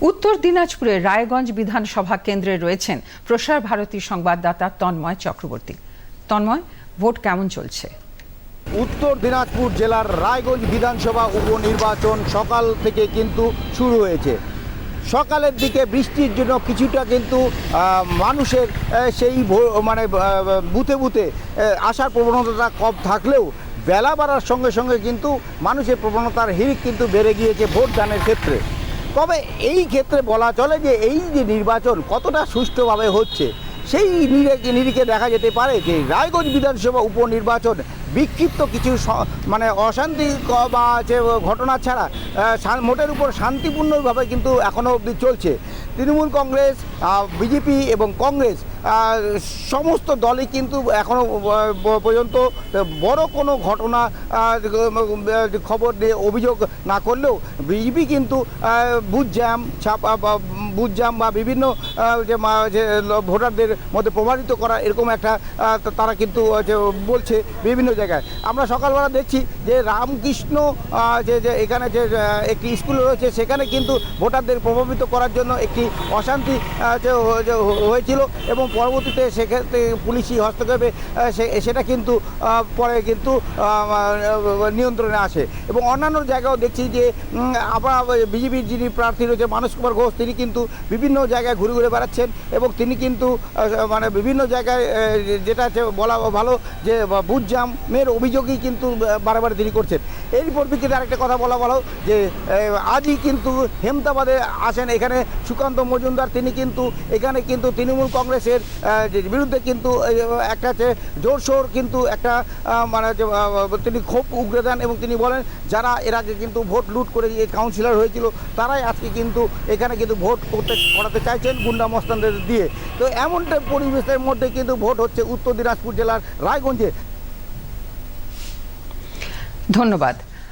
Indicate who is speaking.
Speaker 1: উত্তর দিনাজপুরের রায়গঞ্জ বিধানসভা কেন্দ্রে রয়েছেন প্রসার ভারতী সংবাদদাতা তন্ময় চক্রবর্তী। তন্ময়, ভোট কেমন চলছে?
Speaker 2: উত্তর দিনাজপুর জেলার রায়গঞ্জ বিধানসভা উপনির্বাচন সকাল থেকে কিন্তু শুরু হয়েছে। সকালের দিকে বৃষ্টির জন্য কিছুটা কিন্তু মানুষের সেই মানে বুথে বুথে আসার প্রবণতাটা কম থাকলেও বেলা বাড়ার সঙ্গে সঙ্গে কিন্তু মানুষের প্রবণতার হিড়িক কিন্তু বেড়ে গিয়েছে ভোট দানের ক্ষেত্রে। তবে এই ক্ষেত্রে বলা চলে যে এই যে নির্বাচন কতটা সুষ্ঠুভাবে হচ্ছে সেই নিরিখে দেখা যেতে পারে যে রায়গঞ্জ বিধানসভা উপনির্বাচন বিক্ষিপ্ত কিছু মানে অশান্তি বা যে ঘটনা ছাড়া মোটের উপর শান্তিপূর্ণভাবে কিন্তু এখনও অবধি চলছে। তৃণমূল কংগ্রেস বিজেপি এবং কংগ্রেস সমস্ত দলই কিন্তু এখনও পর্যন্ত বড় কোনো ঘটনা খবর নিয়ে অভিযোগ না করলেও বিজেপি কিন্তু বুথ জ্যাম, ছাপা বুথ জ্যাম বা বিভিন্ন যে ভোটারদের মধ্যে প্রভাবিত করা এরকম একটা তারা কিন্তু বলছে বিভিন্ন জায়গায়। আমরা সকালবেলা দেখছি যে রামকৃষ্ণ যে যে এখানে যে একটি স্কুল রয়েছে, সেখানে কিন্তু ভোটারদের প্রভাবিত করার জন্য একটি অশান্তি হয়েছিল এবং পরবর্তীতে সেক্ষেত্রে পুলিশি হস্তক্ষেপে সেটা কিন্তু পরে কিন্তু নিয়ন্ত্রণে আসে। এবং অন্যান্য জায়গাও দেখছি যে আবার বিজেপির যিনি প্রার্থী রয়েছে, মানস কুমার ঘোষ, তিনি কিন্তু বিভিন্ন জায়গায় ঘুরে ঘুরে বেড়াচ্ছেন এবং তিনি কিন্তু মানে বিভিন্ন জায়গায় যেটা বলা ভালো যে বুথ জামের অভিযোগই কিন্তু বারে বারে তিনি করছেন। এর পরিপ্রেক্ষিতে আরেকটা কথা বলা ভালো যে আজই কিন্তু হেমতাবাদে আসেন। এখানে সুকান্ত মজুমদার, তিনি কিন্তু, এখানে কিন্তু তৃণমূল কংগ্রেসের বিরুদ্ধে কিন্তু একটা হচ্ছে জোরসোর কিন্তু একটা মানে তিনি ক্ষোভ উগরে দেন এবং তিনি বলেন, যারা এর আগে কিন্তু ভোট লুট করে কাউন্সিলর হয়েছিল, তারাই আজকে কিন্তু, এখানে কিন্তু ভোট করতে করাতে চাইছেন গুন্ডা মস্তানদের দিয়ে। তো এমনটা পরিবেশের মধ্যে কিন্তু ভোট হচ্ছে উত্তর দিনাজপুর জেলার রায়গঞ্জে।
Speaker 1: ধন্যবাদ।